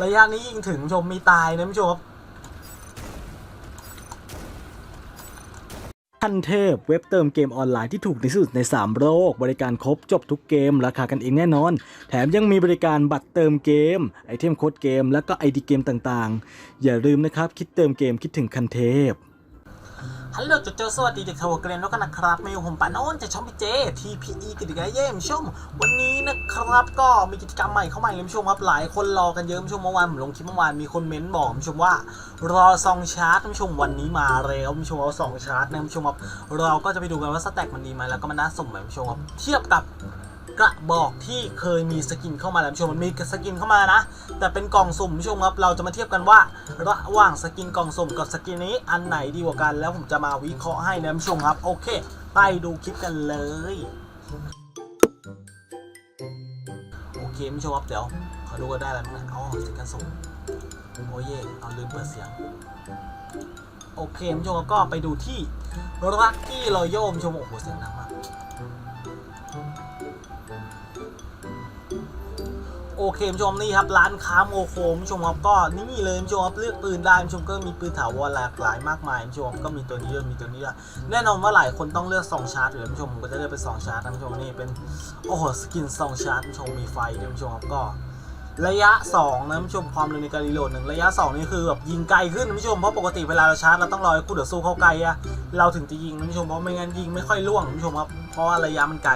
ระยะนี้ยิงถึงชมมีตายนะผู้ชมครับทันเทพเว็บเติมเกมออนไลน์ที่ถูกที่สุดใน 3 โลก บริการครบจบทุกเกม ราคากันเองแน่นอน แถมยังมีบริการบัตรเติมเกม ไอเทมโค้ดเกม และก็ไอดีเกมต่างๆ อย่าลืมนะครับ คิดเติมเกมคิดถึงคันเทพ ฮัลโหลจุดเจอสวัสดีเด็กทาวเกรนแล้วกันนะครับมาอยู่ผมปานโอนจากช่องพี่เจ TPE กิจการเยี่ยมชม วันนี้นะครับก็มีกิจกรรมใหม่เข้ามาเลยมชมครับหลายคนรอกันเยอะมชมเมื่อวานผมลงคลิปเมื่อวานมีคนเม้นต์บอกชมว่ารอซองชาร์จผู้ชมวันนี้มาแล้วมชมเอาซองชาร์จนะมชมครับเราก็จะไปดูกันว่าสแต็กมันดีไหมแล้วก็มันน่าสมไหมมชมครับเทียบกับ กระบอกที่เคยมีสกินเข้ามาแล้วผู้ชมมันมีสกินเข้ามานะ แต่เป็นกล่องสุ่มผู้ชมครับเราจะมาเทียบกันว่า ระหว่างสกินกล่องสุ่มกับสกินนี้อันไหนดีกว่ากัน แล้วผมจะมาวิเคราะห์ให้นะผู้ชมครับ โอเค ไปดูคลิปกันเลยโอเคผู้ชมครับเดี๋ยวขอดูกันได้แล้วนะอ๋อสกินสุ่มโอ้ยเย่เอาลืมเปิดเสียงโอเคผู้ชมครับก็ไปดูที่รักกี้รอยโยมชมโอ้โหเสียงดังมาก โอเคผู้ชมนี่ครับร้านค้าโมโคมผู้ชมครับก็นี่เลยผู้ชมครับเลือกปืนได้ผู้ชมก็มีปืนถาวรหลากหลายมากมายผู้ชมก็มีตัวนี้ด้วยมีตัวนี้ด้วยแน่นอนว่าหลายคนต้องเลือกซองชาร์จอยู่แล้วผู้ชมก็จะเลือกเป็นซองชาร์จนะผู้ชมนี่เป็นโอ้โหสกินซองชาร์จผู้ชมมีไฟด้วยผู้ชมครับก็ระยะ 2 นะผู้ชมความเร็วในการรีโหลดหนึ่งระยะ 2 นี่คือแบบยิงไกลขึ้นผู้ชมเพราะปกติเวลาเราชาร์จเราต้องรอคู่ต่อสู้เข้าใกลอะเราถึงจะยิงผู้ชมเพราะไม่งั้นยิงไม่ค่อยล่วงผู้ชมครับเพราะว่าระยะมันไกล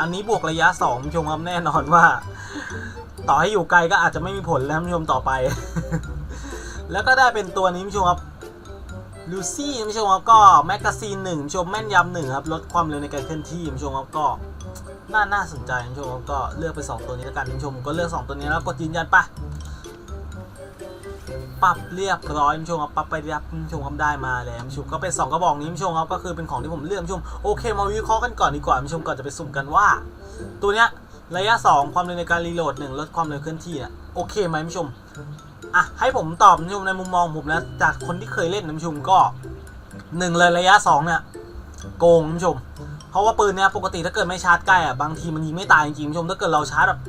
อันนี้บวกระยะ2ผู้ชมครับแน่นอนว่า ต่อให้อยู่ไกลก็อาจจะไม่มีผลแล้วท่านผู้ชมต่อไป แล้วก็ได้เป็นตัวนี้ท่านผู้ชมครับลูซี่ท่านผู้ชมครับก็แมกกาซีนหนึ่งชมแม่นยำหนึ่งครับลดความเร็วในการเคลื่อนที่ท่านผู้ชมครับก็น่าน่าสนใจท่านผู้ชมครับก็เลือกไปสองตัวนี้แล้วกันท่านผู้ชมก็เลือกสองตัวนี้แล้วกดยืนยันไปปรับเรียบร้อยท่านผู้ชมครับปรับไปเรียบท่านผู้ชมครับได้มาแล้วท่านผู้ชมก็เป็นสองกระบอกนี้ท่านผู้ชมครับก็คือเป็นของที่ผมเลือกท่านผู้ชมโอเคมาวิเคราะห์กันก่อนดีกว่าท่านผู้ชมก่อนจะไปสุ่มกันว่า ตัวเนี้ย ระยะ 2 ความเร็วในการรีโหลด1ลดความเร็วเคลื่อนที่เนี่ยโอเคไหมท่านผู้ชมอะให้ผมตอบผู้ชมในมุมมองผมนะจากคนที่เคยเล่นท่านผู้ชมก็1เลยระยะ2เนี่ยโกงท่านผู้ชม เพราะว่าปืนเนี่ยปกติถ้าเกิดไม่ชาร์จใกล้อะบางทีมันยิงไม่ตายจริงๆท่านผู้ชมถ้าเกิดเราชาร์จแบบ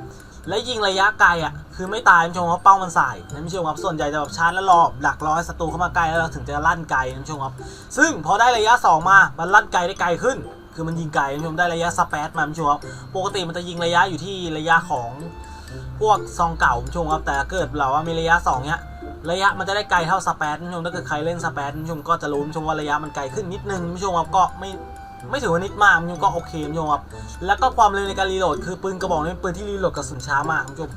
และยิงระยะไกลอะคือไม่ตายท่านผู้ชมเพราะเป้ามันสายท่ผู้ชมครับส่วนใหญ่จะแบบชาร์จแล้วรอดักรอให้ศัตรูเข้ามาใกล้แล้วเราถึงจะลั่นไกลท่านผู้ชมครับซึ่งพอได้ระยะ 2 มามันลั่นไกลได้ไกลขึ้น คือมันยิงไกลผู้ชมได้ระยะสเปซมาผู้ชมครับปกติมันจะยิงระยะอยู่ที่ระยะของพวกซองเก่าผู้ชมครับแต่เกิดเราว่ามีระยะ2เนี้ยระยะมันจะได้ไกลเท่าสเปซผู้ชมถ้าเกิดใครเล่นสเปซผู้ชมก็จะรู้ผู้ชมว่าระยะมันไกลขึ้นนิดนึงผู้ชมครับก็ไม่ไม่ถือว่านิดมากท่านผู้ชมก็โอเคท่านผู้ชมครับ แล้วก็ความเร็วในการรีโหลดคือปืนกระบอกนี้เป็นปืนที่รีโหลดกระสุนช้ามากท่านผู้ชม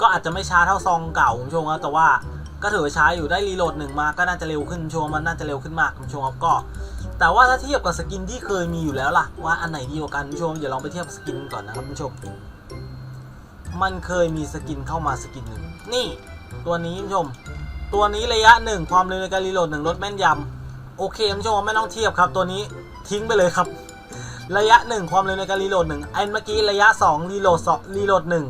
ก็อาจจะไม่ช้าเท่าซองเก่าท่านผู้ชมครับ แต่ว่าก็ถือว่าช้าอยู่ได้รีโหลดหนึ่งมา ก็น่าจะเร็วขึ้นท่านผู้ชมมันน่าจะเร็วขึ้นมากผู้ชมครับ ก็ แต่ว่าถ้าเทียบกับสกินที่เคยมีอยู่แล้วล่ะ ว่าอันไหนดีกว่ากันคุณผู้ชมเดี๋ยวลองไปเทียบสกินก่อนนะครับคุณผู้ชม มันเคยมีสกินเข้ามาสกินหนึ่งนี่ ตัวนี้คุณผู้ชม ตัวนี้ระยะหนึ่งความเร็วในการรีโหลดหนึ่งลดแม่นยำโอเคคุณผู้ชมไม่ต้องเทียบครับ ตัวนี้ทิ้งไปเลยครับ ระยะหนึ่งความเร็วในการรีโหลดหนึ่งอันเมื่อกี้ระยะสองรีโหลดสองรีโหลดหนึ่ง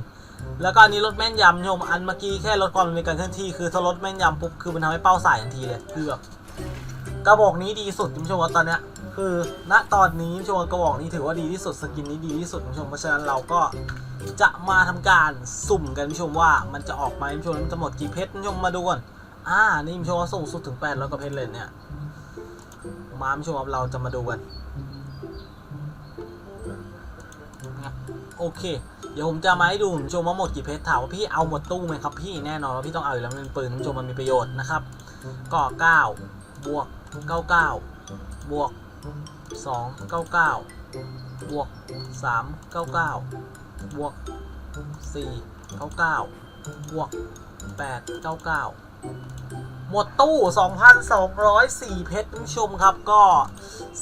แล้วก็อันนี้ลดแม่นยำคุณผู้ชมอันเมื่อกี้แค่ลดความเร็วในการเคลื่อนที่คือถ้าลดแม่นยำปุ๊บคือมันทำให้เป้าสายทันทีเลยคือแบบ กระบอกนี้ดีสุดคุณผู้ชมว่าตอนเนี้ยคือณตอนนี้คุณผู้ชมกระบอกนี้ถือว่าดีที่สุดสกินนี้ดีที่สุดคุณผู้ชมเพราะฉะนั้นเราก็จะมาทำการสุ่มกันคุณผู้ชมว่ามันจะออกไหมคุณผู้ชมมันจะหมดกี่เพชรคุณผู้ชมมาดูก่อนอ่านี่คุณผู้ชมว่าสูงสุดถึง8แล้อยกวก็เพชรเลยเนี่ยมาคุณผู้ชมครับเราจะมาดูกันนะครับโอเค เดี๋ยวผมจะมาให้ดูคุณผู้ชมว่าหมดกี่เพชรถามว่าพี่เอาหมดตู้ไหมครับพี่แน่นอนว่าพี่ต้องเอาอยู่แล้วมันเป็นปืนคุณผู้ชมมันมีประโยชน์นะครับก็9บวก 99 บวก 2 99 บวก 3 99 บวก 4 99 บวก 8 99 หมดตู้ 2,204 เพชรคุณผู้ชมครับ ก็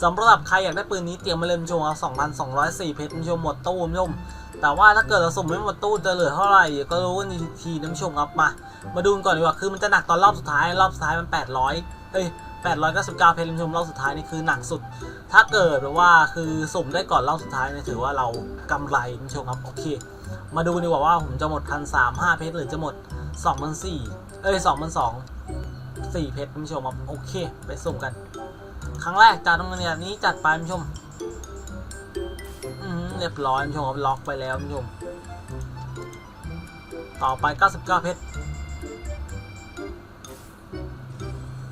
สำหรับใครอยากได้ปืนนี้เตรียมมาเลยคุณผู้ชมครับ2,204 เพชรคุณผู้ชมหมดตู้คุณผู้ชมแต่ว่าถ้าเกิดเราสมไม่หมดตู้จะเหลือเท่าไหร่ก็รู้กันทีนะคุณผู้ชมครับมา มาดูก่อนดีกว่าคือมันจะหนักตอนรอบสุดท้าย รอบสุดท้ายมัน 800 เอ้ย 899 เพลงชมรอบสุดท้ายนี่คือหนักสุด ถ้าเกิดว่าคือสุ่มได้ก่อนรอบสุดท้ายเนี่ยถือว่าเรากำไรผู้ชมครับโอเค มาดูดีกว่าว่าผมจะหมดพันสามห้าเพชรหรือจะหมดสองพันสี่เอ้ยสองพันสองสี่เพชรคุณผู้ชมครับโอเค ไปสุ่มกัน ครั้งแรกจากตรงนี้นี้จัดไปคุณผู้ชมเรียบร้อยคุณผู้ชมครับล็อกไปแล้วคุณผู้ชมต่อไป 99 เพชร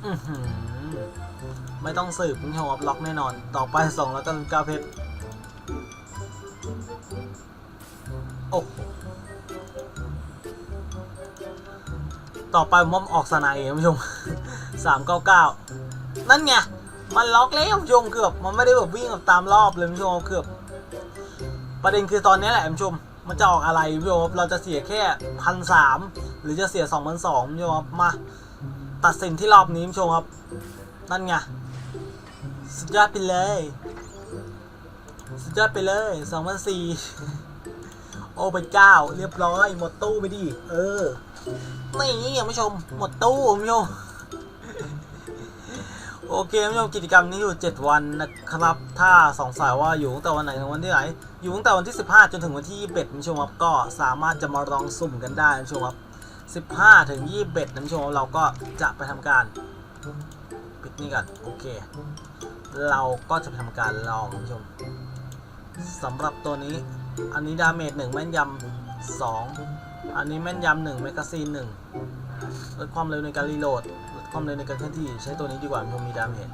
อหือ ไม่ต้องสืบคุณผู้ชมครับล็อกแน่นอน ต่อไปสองแล้วก็กาเพชรโอ้ต่อไปผมว่าออกสนายเองผู้ชมสามเก้าเก้านั่นไง มันล็อกแล้วผู้ชมเกือบ มันไม่ได้แบบวิ่งแบบตามรอบเลยผู้ชมเกือบ ประเด็นคือตอนนี้แหละผู้ชม มันจะออกอะไรคุณผู้ชมเราจะเสียแค่พันสามหรือจะเสียสองพันสองคุณผู้ชมมา ตัดสินที่รอบนี้ผู้ชมครับ นั่นไง สุดยอดไปเลย สุดยอดไปเลยสองพันสี่โอ้พระเจ้า เรียบร้อย หมดตู้ไปดิ เออนี่คุณผู้ชม หมดตู้คุณผู้ชมโอเคคุณผู้ชมกิจกรรมนี้อยู่ 7 วันนะครับ ถ้าสงสัยว่าอยู่ตั้งแต่วันไหนถึงวันที่ไหน อยู่ตั้งแต่วันที่ 15 จนถึงวันที่21คุณผู้ชมครับก็สามารถจะมาลองสุ่มกันได้คุณผู้ชมครับ15 ถึง 21คุณผู้ชมครับเราก็จะไปทำการปิดนี่กันโอเค เราก็จะทำการลองคุณผู้ชมสำหรับตัวนี้ อันนี้ดาเมจ1แม่นยำ2อันนี้แม่นยำ1แมกกาซีน1ลดความเร็วในการรีโหลดลดความเร็วในการเคลื่อนที่ใช้ตัวนี้ดีกว่าคุณผู้ชมมีดาเมจ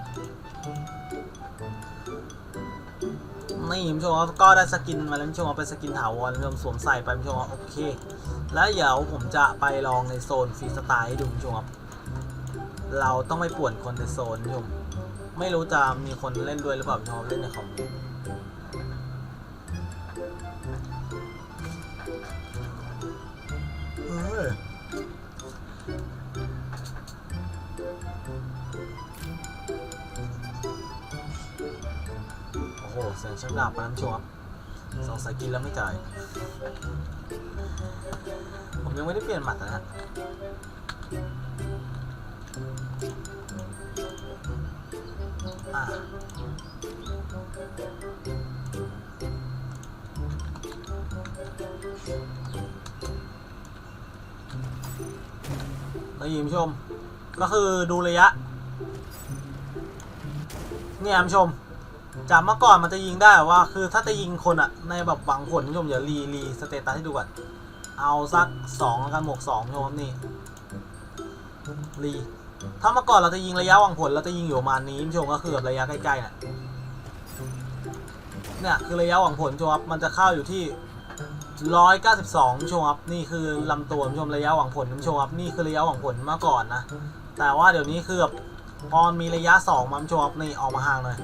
นี่คุณผู้ชมก็ได้สกินมาแล้วคุณผู้ชมเอาไปสกินถาวรคุณผู้ชมสวมใส่ไปคุณผู้ชมโอเค แล้วเดี๋ยวผมจะไปลองในโซนฟรีสไตล์ให้ดูคุณผู้ชมครับเราต้องไม่ป่วนคนในโซนคุณผู้ชม ไม่รู้จะมีคนเล่นด้วยหรือเปล่าคุณผู้ชมเล่นในคอมเออโอ้โหเสียงชักดาบไปแล้วคุณผู้ชมครับสงสัยกินแล้วไม่จ่าย ผมยังไม่ได้เปลี่ยนหมัดนะ ฮะอะแล้ยิมชม ก็คือดูระยะ เนี่ยคุณผู้ชมจากเมื่อก่อนมันจะยิงได้ว่า คือถ้าจะยิงคนอะในแบบหวังผลคุณผู้ชมเดี๋ยวรีรีสเตตัสให้ดูก่อน เอาสักสองแล้วกันหมวกสองโยมนี่รี ถ้าเมื่อก่อนเราจะยิงระยะหวังผลเราจะยิงอยู่ประมาณนี้คุณผู้ชมก็คือแบบระยะใกล้ๆน่ะเนี่ยคือระยะหวังผลชมครับมันจะเข้าอยู่ที่ร้อยเก้าสิบสองชมครับนี่คือลำตัวคุณผู้ชมระยะหวังผลคุณผู้ชมครับนี่คือระยะหวังผลเมื่อก่อนนะแต่ว่าเดี๋ยวนี้คือแบบพอมันมีระยะสองมาคุณผู้ชมครับนี่ออกมาห่างหน่อย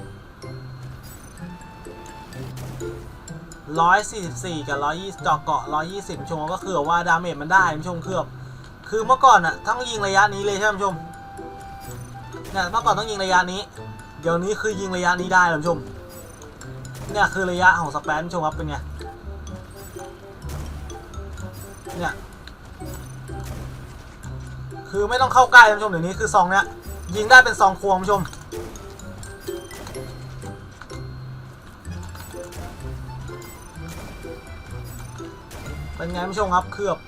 ร้อยสี่สิบสี่กับร้อยยี่จอกเกาะร้อยยี่สิบชมก็คือว่าดาเมจมันได้คุณผู้ชมเคือบคือเมื่อก่อนอะต้องยิงระยะนี้เลยใช่ไหมคุณผู้ชม เนี่ยเมื่อก่อนต้องยิงระยะนี้ เดี๋ยวนี้คือยิงระยะนี้ได้คุณผู้ชม เนี่ยคือระยะของสแปนคุณผู้ชมครับเป็นไง เนี่ย คือไม่ต้องเข้าใกล้คุณผู้ชมเดี๋ยวนี้คือซองเนี้ยยิงได้เป็นซองควงคุณผู้ชมเป็นไงผู้ชมครับคือแบบ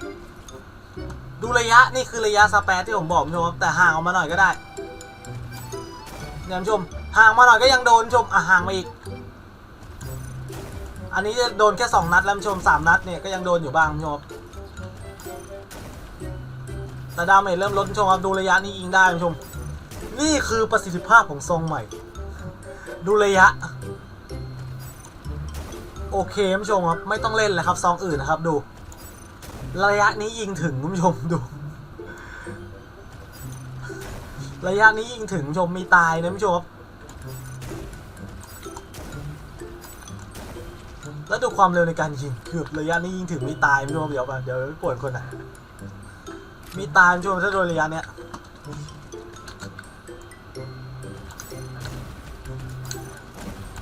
ดูระยะนี่คือระยะสเปซที่ผมบอกผู้ชมครับแต่ห่างออกมาหน่อยก็ได้ เนี่ยผู้ชมห่างมาหน่อยก็ยังโดนชมอะห่างมาอีก อันนี้จะโดนแค่สองนัดแล้วผู้ชมสามนัดเนี่ยก็ยังโดนอยู่บ้างผู้ชมครับแต่ดาเมจเริ่มลดผู้ชมครับดูระยะนี้ยิงได้ผู้ชม นี่คือประสิทธิภาพของทรงใหม่ ดูระยะ โอเคคุณผู้ชมครับไม่ต้องเล่นเลยครับซองอื่นนะครับดู ระยะนี้ยิงถึงคุณผู้ชมดู ระยะนี้ยิงถึงชมมีตายนะคุณผู้ชมครับแล้วดูความเร็วในการยิงคือบระยะนี้ยิงถึงมีตายคุณผู้ชมเดี๋ยวไปเดี๋ยวไปปวดคนอะมีตายผู้ชมถ้าโดนระยะเนี้ย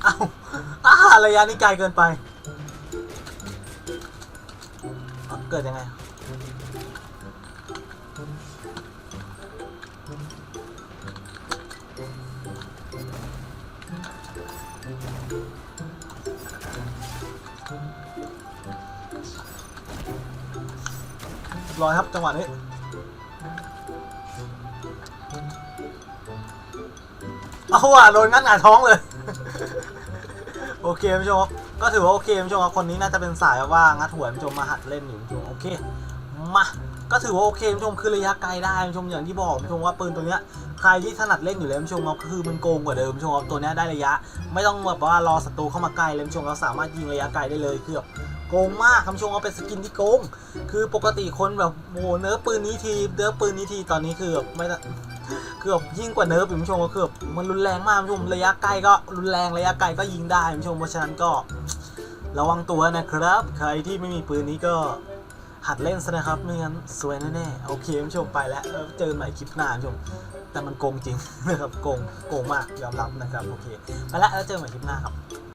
เอ้าอาระยะนี้ไกลเกินไป เกิดยังไง ร้อยครับจังหวะนี้เอาว่ะโดนงัดหงายท้องเลย โอเคผู้ชมก็ถือว่าโอเคผู้ชมครับคนนี้น่าจะเป็นสายว่างัดหัวผู้ชมมาหัดเล่นอยู่ผู้ชมโอเคมาก็ถือว่าโอเคผู้ชมคือระยะไกลได้ผู้ชมอย่างที่บอกผู้ชมว่าปืนตัวเนี้ยใครที่ถนัดเล่นอยู่แล้วผู้ชมครับก็คือมันโกงกว่าเดิมผู้ชมครับตัวเนี้ยได้ระยะ ไม่ต้องแบบว่ารอศัตรูเข้ามาใกล้เลยคุณผู้ชมเราสามารถยิงระยะไกลได้เลยคือแบบ โกงมากคุณผู้ชมว่าเป็นสกินที่โกง คือปกติคนแบบโอ้โหเนื้อปืนนี้ทีเนื้อปืนนี้ทีตอนนี้คือแบบไม่ได้คือแบบยิ่งกว่าเนื้อคุณผู้ชมก็คือบบมันรุนแรงมากคุณผู้ชมระยะไกล้ก็รุนแรงระยะไกลก็ยิงได้คุณผู้ชมเพราะฉะนั้นก็ระวังตัวนะครับ ใครที่ไม่มีปืนนี้ก็หัดเล่นซะนะครับไม่งั้นสวยแน่ๆโอเคคุณผู้ชมไปแล้วเจอกันใหม่คลิปหน้าคุณผู้ชม แต่มันโกงจริงนะครับโกงโกงมากยอมรับนะครับโอเคไปแล้วแล้วเจอกันใหม่คลิปหน้าครับ